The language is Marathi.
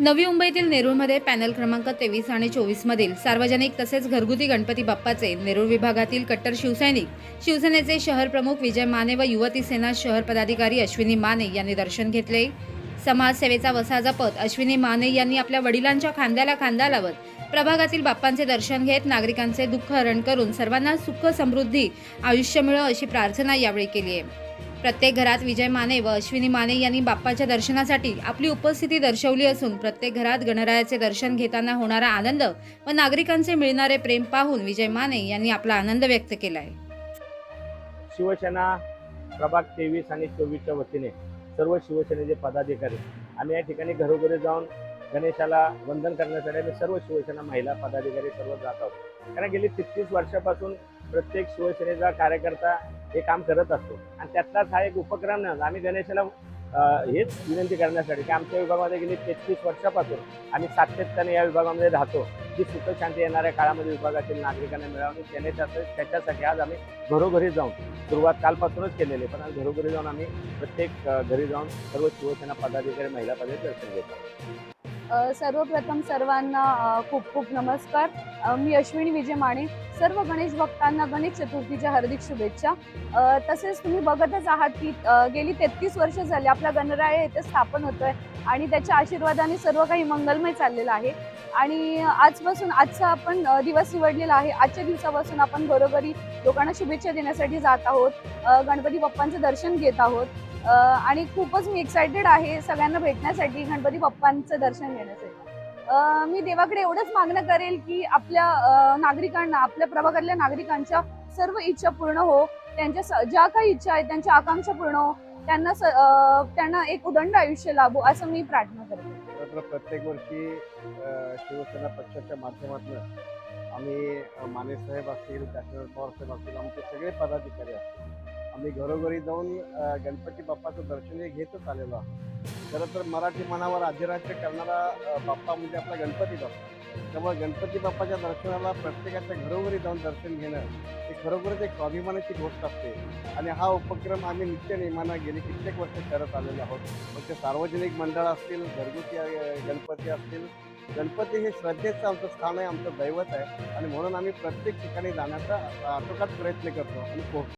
नवी मुंबईतील नेरूळमध्ये पॅनल क्रमांक तेवीस आणि चोवीसमधील सार्वजनिक तसेच घरगुती गणपती बाप्पाचे नेरूळ विभागातील कट्टर शिवसैनिक शिवसेनेचे शहर प्रमुख विजय माने व युवती सेना शहर पदाधिकारी अश्विनी माने यांनी दर्शन घेतले. समाजसेवेचा वसा जपत अश्विनी माने यांनी आपल्या वडिलांच्या खांद्याला खांदा लावत प्रभागातील बाप्पांचे दर्शन घेत नागरिकांचे दुःख हरण करून सर्वांना सुख समृद्धी आयुष्य मिळो अशी प्रार्थना यावेळी केली आहे. प्रत्येक घरात विजय माने व अश्विनी माने यांनी बाप्पाच्या दर्शनासाठी आपली उपस्थिती दर्शवली असून प्रत्येक घरात गणरायाचे दर्शन घेताना होणारा आनंद व नागरिकांचे मिळणारे प्रेम पाहून विजय माने यांनी आपला आनंद व्यक्त केला आहे शिवसेना प्रभाग तेवीस आणि चोवीसच्या वतीने सर्व शिवसेनेचे पदाधिकारी आम्ही या ठिकाणी घरोघरी जाऊन गणेशाला वंदन करण्यासाठी आम्ही सर्व शिवसेना महिला पदाधिकारी सर्व जात आहोत. कारण गेली तितकीस वर्षापासून प्रत्येक शिवसेनेचा कार्यकर्ता हे काम करत असतो. आणि त्यातलाच हा एक उपक्रम नाही आम्ही गणेशाला हेच विनंती करण्यासाठी की आमच्या विभागामध्ये गेली तेहतीस वर्षापासून आम्ही सातत्याने या विभागामध्ये राहतो. की सुखशांती येणाऱ्या काळामध्ये विभागातील नागरिकांना मिळावी त्याने त्याच्यासाठी आज आम्ही घरोघरी जाऊन सुरुवात कालपासूनच केलेली पण आज घरोघरी जाऊन आम्ही प्रत्येक घरी जाऊन सर्व शिवसेना पदाधिकारी महिला पदाधिकारी दर्शन घेतो सर्वप्रथम सर्वांना खूप खूप नमस्कार. मी अश्विनी विजय माने सर्व गणेश भक्तांना गणेश चतुर्थीच्या हार्दिक शुभेच्छा. तसेच तुम्ही बघतच आहात की गेली तेहतीस वर्ष झाली आपला गणराय येथे स्थापन होतोय आणि त्याच्या आशीर्वादाने सर्व काही मंगलमय चाललेलं आहे. आणि आजपासून आजचा आपण दिवस निवडलेला आहे. आजच्या दिवसापासून आपण घरोघरी लोकांना शुभेच्छा देण्यासाठी जात आहोत. गणपती बाप्पांचं दर्शन घेत आहोत. आणि खूपच मी एक्सायटेड आहे सगळ्यांना भेटण्यासाठी गणपती बाप्पांचं दर्शन घेण्यासाठी. मी देवाकडे एवढंच मागणं करेल की आपल्या नागरिकांना आपल्या प्रभागातल्या नागरिकांच्या सर्व इच्छा पूर्ण हो त्यांच्या स- ज्या काही इच्छा आहेत त्यांच्या आकांक्षा पूर्ण हो त्यांना स- त्यांना एक उदंड आयुष्य लाभो असं मी प्रार्थना करते. प्रत्येक वर्षी शिवसेना पक्षाच्या माध्यमातून आम्ही माने साहेब असतील त्याच्यावर पवार साहेब असतील आमचे सगळे पदाधिकारी असतील आम्ही घरोघरी जाऊन गणपती बाप्पाचं दर्शन हे घेतच आलेलो आहोत. खरं तर मराठी मनावर अधिराज्य करणारा बाप्पा म्हणजे आपला गणपती बाप्पा. त्यामुळे गणपती बाप्पाच्या दर्शनाला प्रत्येकाच्या घरोघरी जाऊन दर्शन घेणं हे खरोखरच एक स्वाभिमानाची गोष्ट असते. आणि हा उपक्रम आम्ही नित्य नेमानं गेली कित्येक वर्ष करत आलेलो आहोत. मग ते सार्वजनिक मंडळ असतील घरगुती गणपती असतील गणपती हे श्रद्धेचं आमचं स्थान आहे आमचं दैवत आहे. आणि म्हणून आम्ही प्रत्येक ठिकाणी जाण्याचा अ, आटोकाट प्रयत्न करतो आणि पोहोचतो.